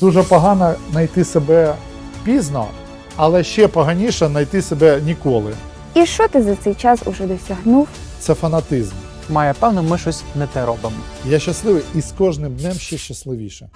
Дуже погано знайти себе пізно, але ще поганіше знайти себе ніколи. І що ти за цей час уже досягнув? Це фанатизм. Має певно, ми щось не те робимо. Я щасливий і з кожним днем ще щасливіше.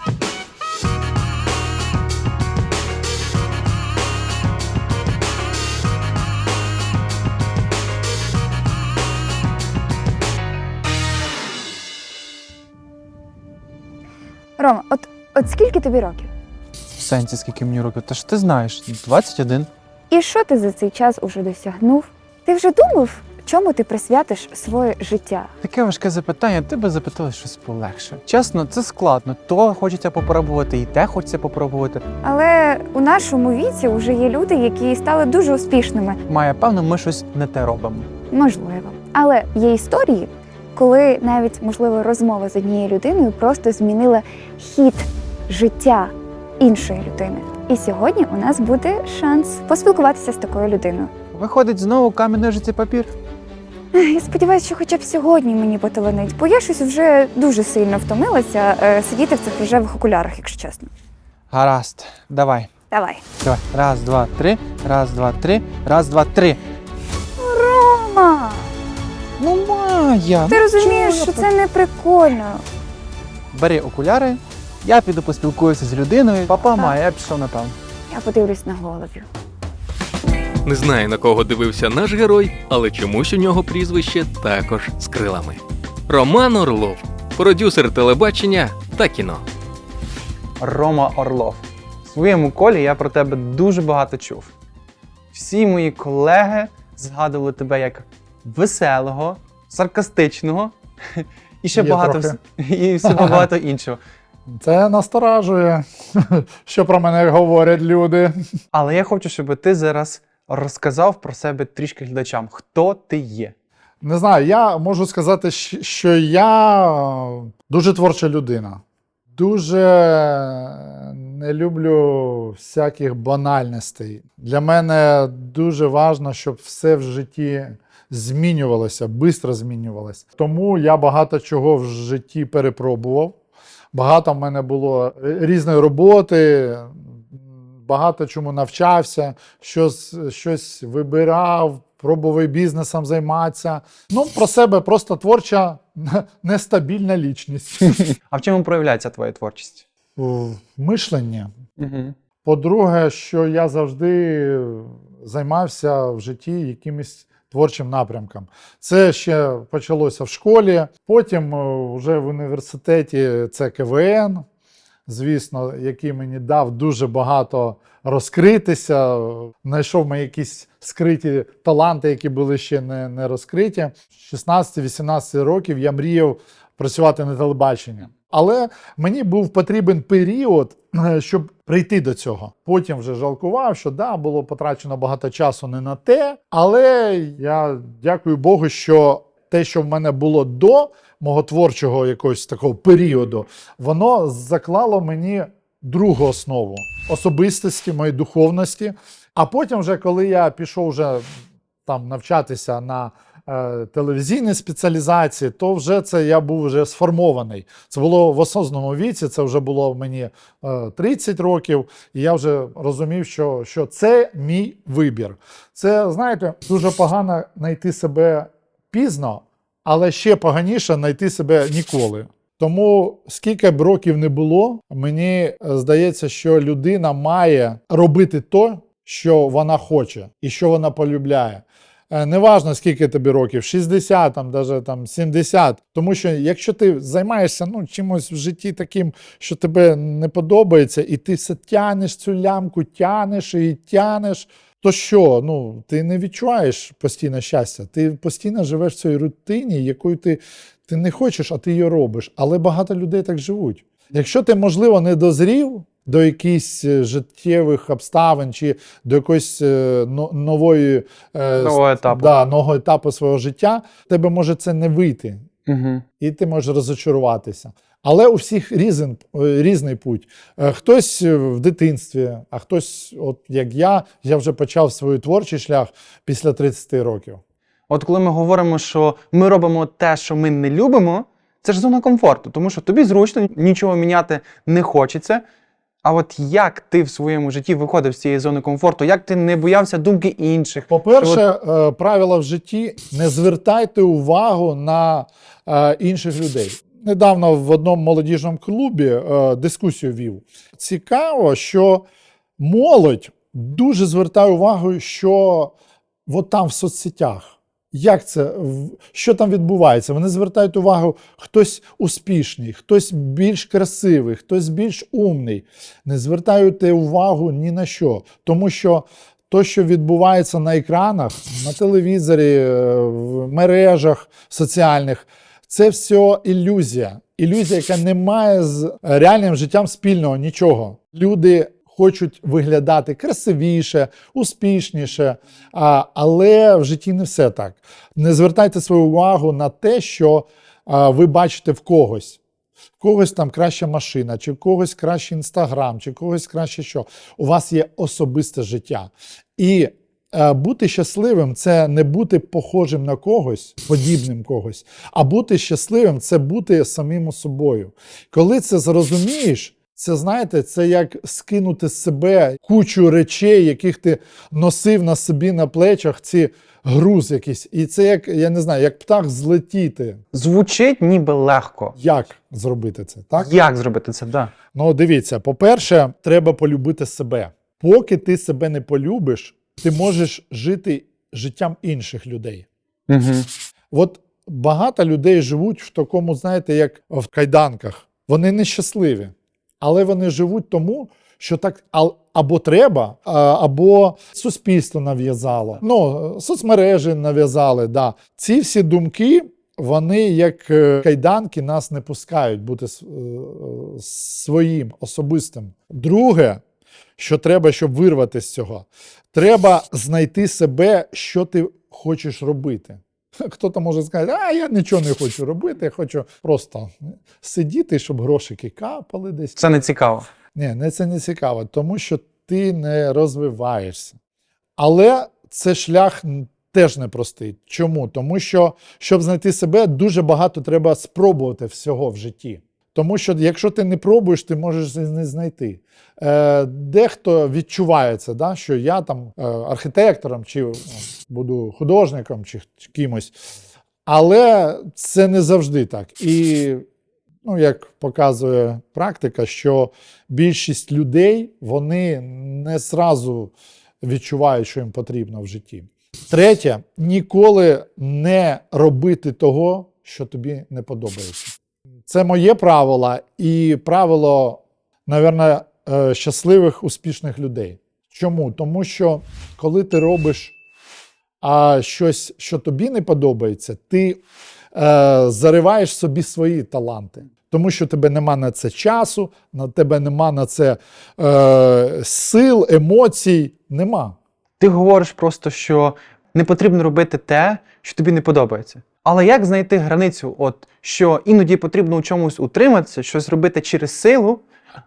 Рома, от, от скільки тобі років? В сенсі, скільки мені років. Та ж ти знаєш, 21. І що ти за цей час уже досягнув? Ти вже думав, чому ти присвятиш своє життя? Таке важке запитання, ти би запитала щось полегше. Чесно, це складно. То хочеться попробувати, і те хочеться попробувати. Але у нашому віці вже є люди, які стали дуже успішними. Має певно, ми щось не те робимо. Можливо. Але є історії, коли навіть можливо розмова з однією людиною просто змінила хід життя іншої людини. І сьогодні у нас буде шанс поспілкуватися з такою людиною. Виходить знову камінь ножиці папір. Я сподіваюся, що хоча б сьогодні мені поталанить, бо я щось вже дуже сильно втомилася е, сидіти в цих рожевих окулярах, якщо чесно. Гаразд, давай. Давай. Давай. Раз, два, три. Раз, два, три. Раз, два, три. Рома! Ну, Майя! Ти ну розумієш, чого що це не прикольно. Бери окуляри, я піду поспілкуюся з людиною. Папа Так. має, я пішов напевно. Я подивлюсь на голубів. Не знаю на кого дивився наш герой, але чомусь у нього прізвище також з крилами. Роман Орлов, продюсер телебачення та кіно. Рома Орлов. В своєму колі я про тебе дуже багато чув. Всі мої колеги згадували тебе як веселого, саркастичного і ще Є багато трохи. вс- і всього багато іншого. Це насторажує, що про мене говорять люди. Але я хочу, щоб ти зараз розказав про себе трішки глядачам, хто ти є. Не знаю, я можу сказати, що я дуже творча людина. Дуже не люблю всяких банальностей. Для мене дуже важливо, щоб все в житті змінювалося, швидко змінювалося. Тому я багато чого в житті перепробував. Багато в мене було різної роботи, багато чому навчався, щось, щось вибирав, пробував бізнесом займатися. Ну, про себе просто творча, нестабільна лічність. А в чому проявляється твоя творчість? В мишленні. Угу. По-друге, що я завжди займався в житті якимось творчим напрямкам. Це ще почалося в школі, потім е, вже в університеті це КВН, звісно, який мені дав дуже багато розкритися. Знайшов мої якісь скриті таланти, які були ще не, не розкриті. З 16-18 років я мріяв працювати на телебаченні. Але мені був потрібен період, е, щоб прийти до цього. Потім вже жалкував, що да, було потрачено багато часу не на те. Але я дякую Богу, що те, що в мене було до мого творчого якогось такого періоду, воно заклало мені другу основу особистості, моєї духовності. А потім, вже коли я пішов вже там навчатися на е, телевізійній спеціалізації, то вже це я був вже сформований. Це було в осознаному віці, це вже було мені е, 30 років, і я вже розумів, що, що це мій вибір. Це, знаєте, дуже погано знайти себе пізно, але ще поганіше знайти себе ніколи. Тому скільки б років не було, мені е, здається, що людина має робити то, що вона хоче і що вона полюбляє. Е, Неважно, скільки тобі років, 60, там, даже, там, 70. Тому що якщо ти займаєшся ну, чимось в житті таким, що тебе не подобається, і ти все тянеш цю лямку, тянеш і тянеш, то що? Ну, ти не відчуваєш постійно щастя. Ти постійно живеш в цій рутині, якою ти, ти не хочеш, а ти її робиш. Але багато людей так живуть. Якщо ти, можливо, не дозрів до якихось е, життєвих обставин чи до якоїсь е, нової е, Нового етапу. Да, нового етапу свого життя, тебе може це не вийти, Угу. і ти можеш розочаруватися. Але у всіх різен, різний путь. Хтось в дитинстві, а хтось, от як я, я вже почав свій творчий шлях після 30 років. От коли ми говоримо, що ми робимо те, що ми не любимо, це ж зона комфорту, тому що тобі зручно, нічого міняти не хочеться. А от як ти в своєму житті виходив з цієї зони комфорту? Як ти не боявся думки інших? По-перше, е, правило в житті не звертайте увагу на е, інших людей. Недавно в одному молодіжному клубі е, дискусію вів. Цікаво, що молодь дуже звертає увагу, що от там в соцсетях. Як це, що там відбувається? Вони звертають увагу, хтось успішний, хтось більш красивий, хтось більш умний. Не звертаєте увагу ні на що. Тому що то, що відбувається на екранах, на телевізорі, е, в мережах соціальних, це все ілюзія. Ілюзія, яка не має з реальним життям спільного нічого. Люди хочуть виглядати красивіше, успішніше, але в житті не все так. Не звертайте свою увагу на те, що ви бачите в когось. В когось там краща машина, чи в когось кращий інстаграм, чи в когось краще що. У вас є особисте життя. І е, бути щасливим це не бути похожим на когось, подібним когось, а бути щасливим це бути самим собою. Коли це зрозумієш, це знаєте, це як скинути з себе кучу речей, яких ти носив на собі на плечах, ці груз якийсь. І це як, я не знаю, як птах злетіти. Звучить ніби легко. Як зробити це? Так? Як зробити це? Да. Ну, дивіться, по-перше, треба полюбити себе. Поки ти себе не полюбиш, ти можеш жити життям інших людей. Угу. От багато людей живуть в такому, знаєте, як в кайданках. Вони нещасливі, але вони живуть тому, що так або треба, або суспільство нав'язало. Ну, соцмережі нав'язали. Да. Ці всі думки. Вони, як е, кайданки, нас не пускають бути е, своїм особистим. Друге, що треба, щоб вирвати з цього, треба знайти себе, що ти хочеш робити. Хто-то може сказати, а я нічого не хочу робити, я хочу просто сидіти, щоб грошики капали десь. Це не цікаво. Ні, не це не цікаво, тому що ти не розвиваєшся. Але це шлях теж непростий. Чому? Тому що, щоб знайти себе, дуже багато треба спробувати всього в житті. Тому що якщо ти не пробуєш, ти можеш не знайти. Е, дехто відчуває це, да, що я там е, архітектором, чи буду художником, чи, чи кимось. Але це не завжди так. І ну, як показує практика, що більшість людей вони не зразу відчувають, що їм потрібно в житті. Третє, ніколи не робити того, що тобі не подобається. Це моє правило і правило, напевно, е, щасливих, успішних людей. Чому? Тому що коли ти робиш а, щось, що тобі не подобається, ти е, зариваєш собі свої таланти. Тому що тебе нема на це часу, на тебе нема на це е, сил, емоцій. Нема. Ти говориш просто, що не потрібно робити те, що тобі не подобається. Але як знайти границю, от що іноді потрібно у чомусь утриматися, щось робити через силу,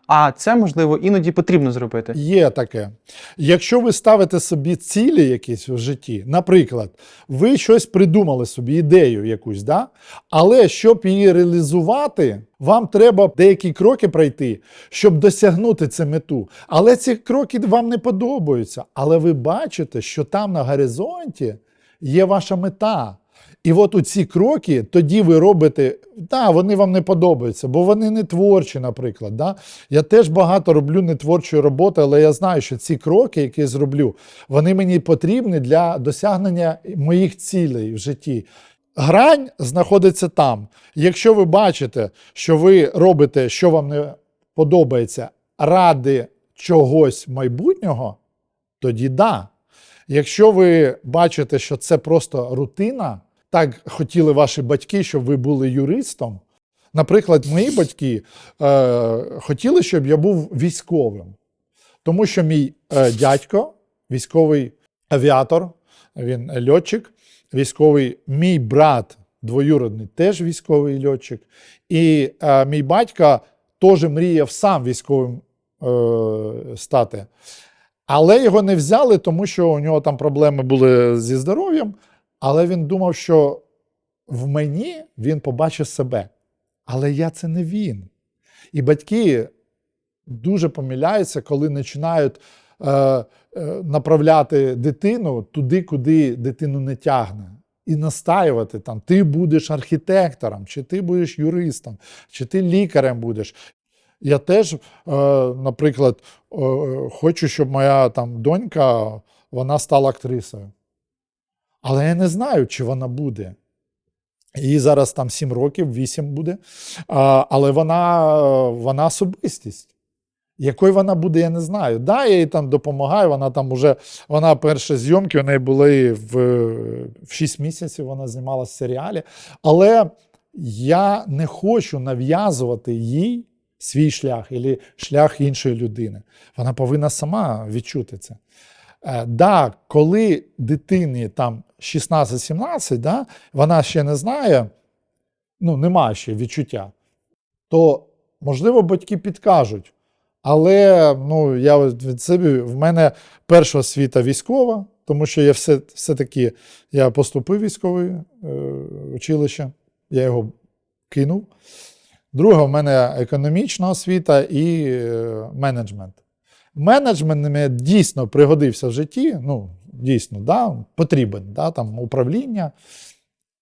а це можливо іноді потрібно зробити. Є таке. Якщо ви ставите собі цілі якісь в житті, наприклад, ви щось придумали собі, ідею якусь, да? але щоб її реалізувати, вам треба деякі кроки пройти, щоб досягнути цю мету. Але ці кроки вам не подобаються. Але ви бачите, що там на горизонті є ваша мета. І от у ці кроки тоді ви робите, да, вони вам не подобаються, бо вони не творчі, наприклад. Да? Я теж багато роблю нетворчої роботи, але я знаю, що ці кроки, які я зроблю, вони мені потрібні для досягнення моїх цілей в житті. Грань знаходиться там. Якщо ви бачите, що ви робите, що вам не подобається, ради чогось майбутнього, тоді да. Якщо ви бачите, що це просто рутина, так хотіли ваші батьки, щоб ви були юристом. Наприклад, мої батьки е, хотіли, щоб я був військовим, тому що мій е, дядько, військовий авіатор, він льотчик, військовий, мій брат двоюродний, теж військовий льотчик. І е, мій батько теж мріяв сам військовим е, стати. Але його не взяли, тому що у нього там проблеми були зі здоров'ям. Але він думав, що в мені він побачив себе. Але я це не він. І батьки дуже помиляються, коли починають е, е, направляти дитину туди, куди дитину не тягне. І настаювати там, ти будеш архітектором, чи ти будеш юристом, чи ти лікарем будеш. Я теж, е, наприклад, е, хочу, щоб моя там донька вона стала актрисою. Але я не знаю, чи вона буде. Їй зараз там 7 років, 8 буде. А, але вона, вона особистість. Якою вона буде, я не знаю. Да, я їй там допомагаю. Вона там уже, вона перші зйомки у неї були в, в 6 місяців, вона знімалася в серіалі. Але я не хочу нав'язувати їй свій шлях або шлях іншої людини. Вона повинна сама відчути це. Е, да, коли дитині там 16-17, да, вона ще не знає, ну, немає ще відчуття, то, можливо, батьки підкажуть. Але ну, я від себе, в мене перша освіта військова, тому що я все, все-таки я поступив військове е, училище, я його кинув. Друга в мене економічна освіта і е, менеджмент. Менеджмент дійсно пригодився в житті. Ну, дійсно, да, потрібен да, там, управління.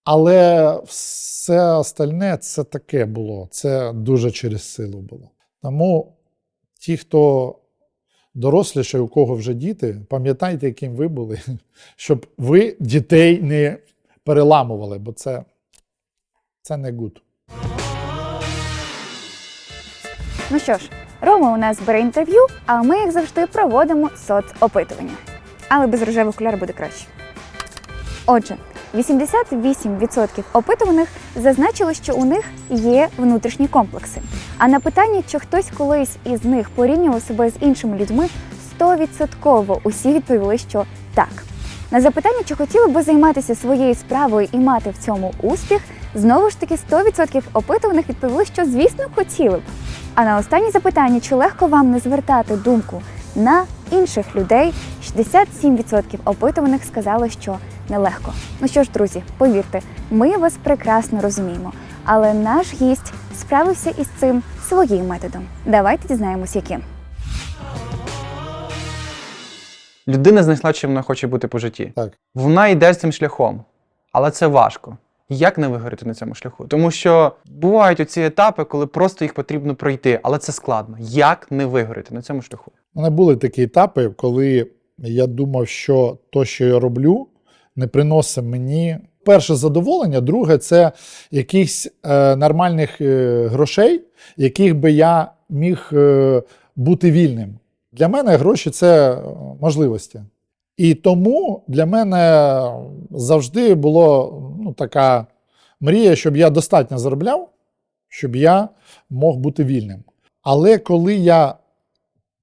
Але все остальне це таке було. Це дуже через силу було. Тому ті, хто доросліше, у кого вже діти, пам'ятайте, яким ви були, щоб ви дітей не переламували, бо це, це не гуд. Ну що ж, Рома у нас бере інтерв'ю, а ми, як завжди, проводимо соцопитування. Але без рожевих окуляр буде краще. Отже, 88% опитуваних зазначили, що у них є внутрішні комплекси. А на питання, чи хтось колись із них порівнював себе з іншими людьми, 100% усі відповіли, що так. На запитання, чи хотіли би займатися своєю справою і мати в цьому успіх, знову ж таки 100% опитуваних відповіли, що звісно хотіли б. А на останнє запитання, чи легко вам не звертати думку на інших людей, 67% опитуваних сказали, що нелегко. Ну що ж, друзі, повірте, ми вас прекрасно розуміємо. Але наш гість справився із цим своїм методом. Давайте дізнаємось, яким. Людина знайшла, чим вона хоче бути по житті. Так. Вона йде з цим шляхом, але це важко. Як не вигоріти на цьому шляху? Тому що бувають оці етапи, коли просто їх потрібно пройти, але це складно. Як не вигоріти на цьому шляху? У мене були такі етапи, коли я думав, що то, що я роблю, не приносить мені перше задоволення, друге це якихось е, нормальних е, грошей, яких би я міг е, бути вільним. Для мене гроші це е, можливості. І тому для мене завжди було ну, така мрія, щоб я достатньо заробляв, щоб я мог бути вільним. Але коли я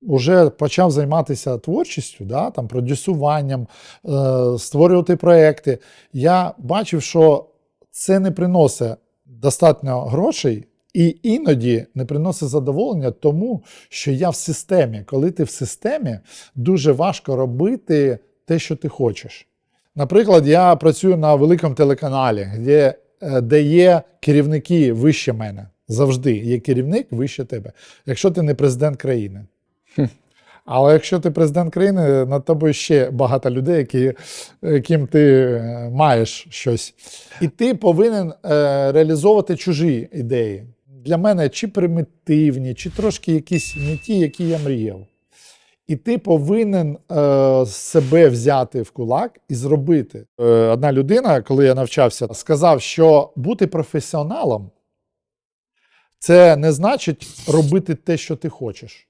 вже почав займатися творчістю, да, там, продюсуванням, е, створювати проекти, я бачив, що це не приносить достатньо грошей. І іноді не приносить задоволення, тому що я в системі. Коли ти в системі, дуже важко робити те, що ти хочеш. Наприклад, я працюю на великому телеканалі, де, е, де є керівники вище мене. Завжди є керівник вище тебе, якщо ти не президент країни. Але якщо ти президент країни, над тобою ще багато людей, які, яким ти е, маєш щось. І ти повинен е, реалізовувати чужі ідеї. Для мене чи примітивні, чи трошки якісь не ті, які я мріяв. І ти повинен е, себе взяти в кулак і зробити. Е, одна людина, коли я навчався, сказав, що бути професіоналом це не значить робити те, що ти хочеш.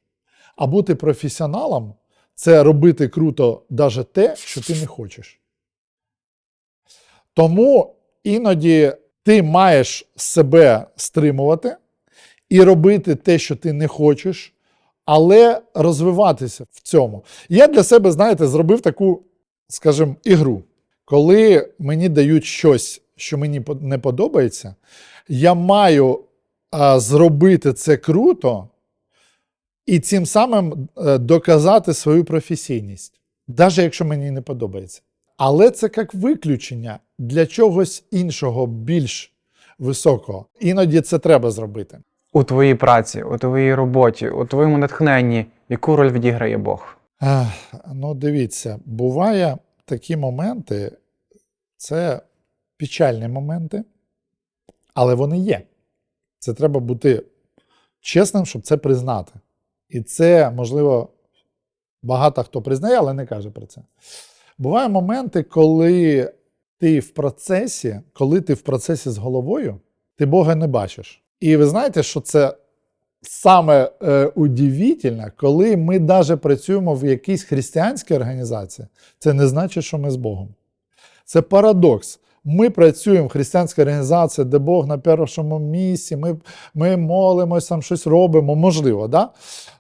А бути професіоналом це робити круто навіть те, що ти не хочеш. Тому іноді ти маєш себе стримувати і робити те, що ти не хочеш, але розвиватися в цьому. Я для себе, знаєте, зробив таку, скажімо, ігру. Коли мені дають щось, що мені не подобається, я маю а, зробити це круто і цим самим е, доказати свою професійність, навіть якщо мені не подобається. Але це як виключення для чогось іншого, більш високого. Іноді це треба зробити. У твоїй праці, у твоїй роботі, у твоєму натхненні, яку роль відіграє Бог? Ех, Ну, дивіться, буває такі моменти, це печальні моменти, але вони є. Це треба бути чесним, щоб це признати. І це, можливо, багато хто признає, але не каже про це. Бувають моменти, коли ти в процесі, коли ти в процесі з головою, ти Бога не бачиш. І ви знаєте, що це саме е, удивительно, коли ми навіть працюємо в якійсь християнській організації, це не значить, що ми з Богом. Це парадокс. Ми працюємо в християнській організації, де Бог на першому місці, ми, ми молимося, там щось робимо, можливо, да?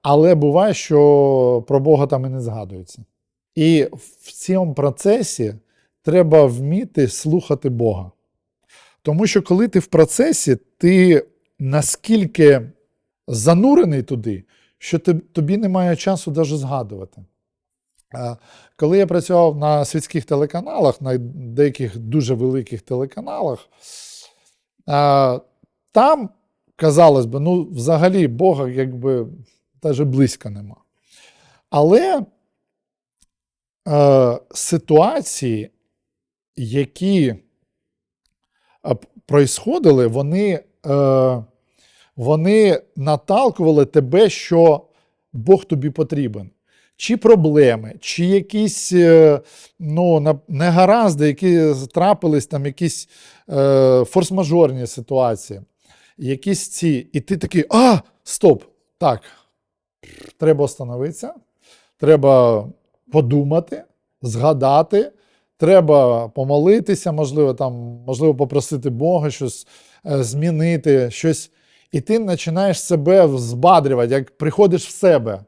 але буває, що про Бога там і не згадується. І в цьому процесі треба вміти слухати Бога. Тому що коли ти в процесі, ти наскільки занурений туди, що тобі немає часу навіть згадувати. Коли я працював на світських телеканалах, на деяких дуже великих телеканалах, там, казалось би, ну, взагалі Бога якби навіть близько нема. Але е, ситуації, які происходили, вони, е, вони наталкували тебе, що Бог тобі потрібен. Чи проблеми, чи якісь е, ну, негаразди, які трапились, там якісь е, форс-мажорні ситуації, якісь ці. І ти такий, а, стоп! Так, треба остановитися, треба подумати, згадати, треба помолитися, можливо, там, можливо, попросити Бога щось е, змінити, щось. І ти починаєш себе збадрювати, як приходиш в себе.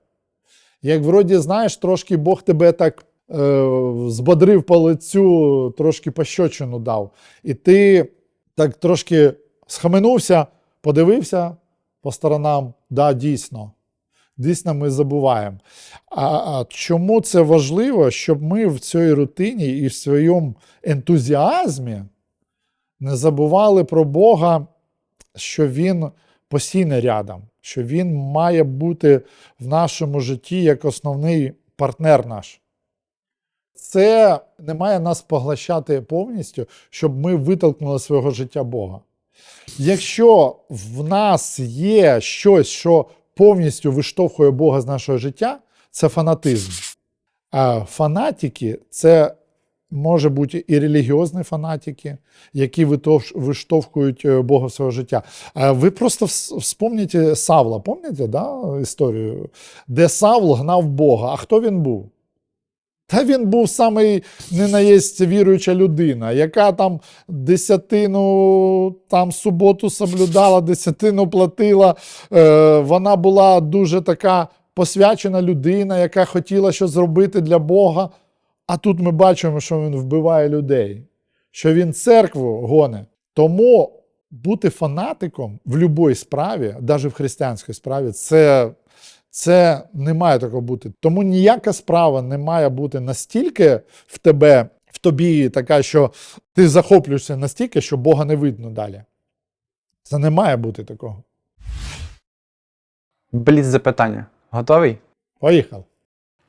Як вроді, знаєш, трошки Бог тебе так е, збодрив по лицю, трошки пощочину дав. І ти так трошки схаменувся, подивився по сторонам, да, дійсно. Дійсно, ми забуваємо. А, а чому це важливо, щоб ми в цій рутині і в своєму ентузіазмі не забували про Бога, що Він постійно рядом, що Він має бути в нашому житті як основний партнер наш. Це не має нас поглощати повністю, щоб ми витолкнули свого життя Бога. Якщо в нас є щось, що повністю виштовхує Бога з нашого життя, це фанатизм. А фанатики це може бути і релігіозні фанатики, які виштовхують е, Бога своє життя. Ви просто вс- вспомните Савла, пам'ятаєте да, історію, де Савл гнав Бога. А хто він був? Та він був самий ненаєсть віруюча людина, яка там десятину там суботу соблюдала, десятину платила. Е, вона була дуже така посвячена людина, яка хотіла щось зробити для Бога. А тут ми бачимо, що він вбиває людей, що він церкву гоне. Тому бути фанатиком в будь-якій справі, навіть в християнській справі, це, це не має такого бути. Тому ніяка справа не має бути настільки в тебе, в тобі така, що ти захоплюєшся настільки, що Бога не видно далі. Це не має бути такого. Бліц запитання. Готовий? Поїхав.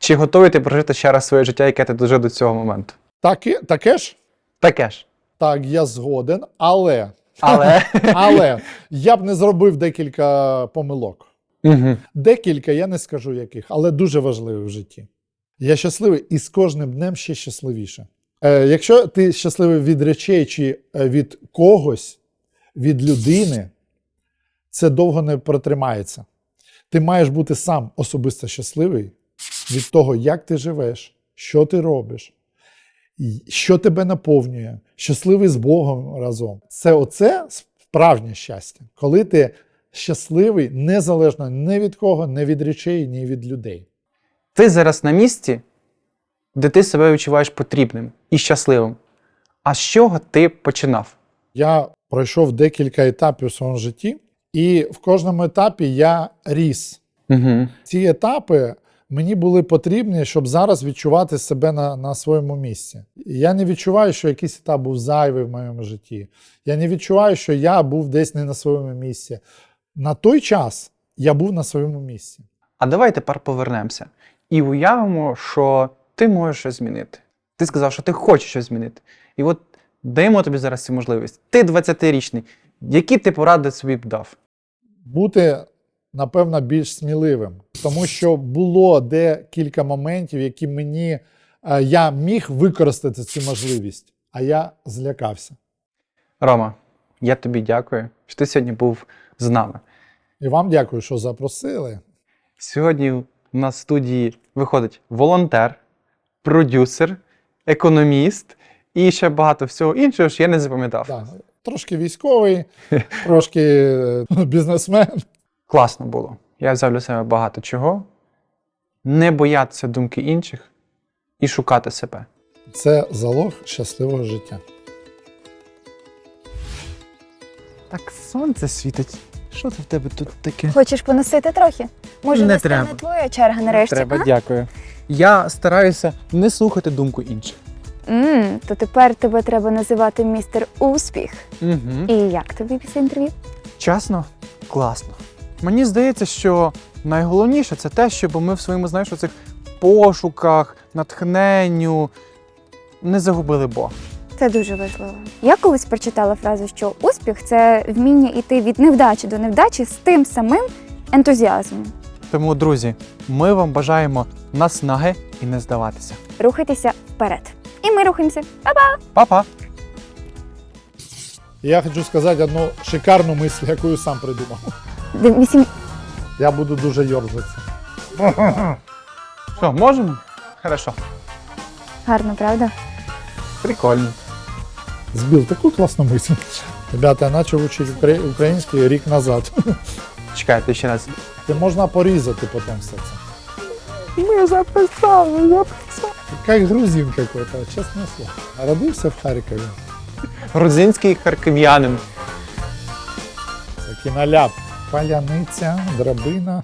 Чи готовий ти прожити ще раз своє життя, яке ти дожив до цього моменту? Так, таке ж? Таке ж. Так, я згоден, але, Але. але я б не зробив декілька помилок. Угу. Декілька, я не скажу яких, але дуже важливих в житті. Я щасливий і з кожним днем ще щасливіше. Е, якщо ти щасливий від речей чи е, від когось, від людини, це довго не протримається. Ти маєш бути сам особисто щасливий від того, як ти живеш, що ти робиш, що тебе наповнює, щасливий з Богом разом. Це оце справжнє щастя, коли ти щасливий незалежно ні від кого, ні від речей, ні від людей. Ти зараз на місці, де ти себе відчуваєш потрібним і щасливим. А з чого ти починав? Я пройшов декілька етапів в своєму житті, і в кожному етапі я ріс. Угу. Ці етапи мені були потрібні, щоб зараз відчувати себе на, на своєму місці. І Я не відчуваю, що якийсь етап був зайвий в моєму житті. Я не відчуваю, що я був десь не на своєму місці. на той час я був на своєму місці. А давай тепер повернемося і уявимо, що ти можеш щось змінити. Ти сказав, що ти хочеш щось змінити. І от даємо тобі зараз цю можливість. Ти 20-річний. Які ти поради собі б дав? Бути, напевно, більш сміливим, тому що було декілька моментів, які мені е, я міг використати цю можливість, а я злякався. Рома, я тобі дякую, що ти сьогодні був з нами. І вам дякую, що запросили. Сьогодні у нас в студії виходить волонтер, продюсер, економіст і ще багато всього іншого, що я не запам'ятав. Да, трошки військовий, трошки е, бізнесмен. Класно було. Я взяв для себе багато чого. Не боятися думки інших і шукати себе. Це залог щасливого життя. Так сонце світить. Що це в тебе тут таке? Хочеш поносити трохи? Може, Не настане треба. твоя черга нарешті? Треба, а? дякую. Я стараюся не слухати думку інших. м то тепер тебе треба називати містер Успіх. Угу. І як тобі після інтерв'ю? Чесно, класно. Мені здається, що найголовніше це те, щоб ми в своєму знаєш, цих пошуках, натхненню не загубили Бога. Це дуже важливо. Я колись прочитала фразу, що успіх це вміння йти від невдачі до невдачі з тим самим ентузіазмом. Тому, друзі, ми вам бажаємо наснаги і не здаватися. Рухайтеся вперед. І ми рухаємося. Па-па! Я хочу сказати одну шикарну мисль, яку сам придумав. Вісім- Я буду дуже йорзатися. Що, можемо? Хорошо. Гарно, правда? Прикольно. Збив таку класну мисль. Ребята, я почав вчити укра- український рік назад. Чекайте ще раз. Ти можна порізати потім все це. Ми записали, записали. Як грузин какой-то, чесне слово. Родився в Харкові. Грузинський харків'янин. Такий наляп паляниця, драбина.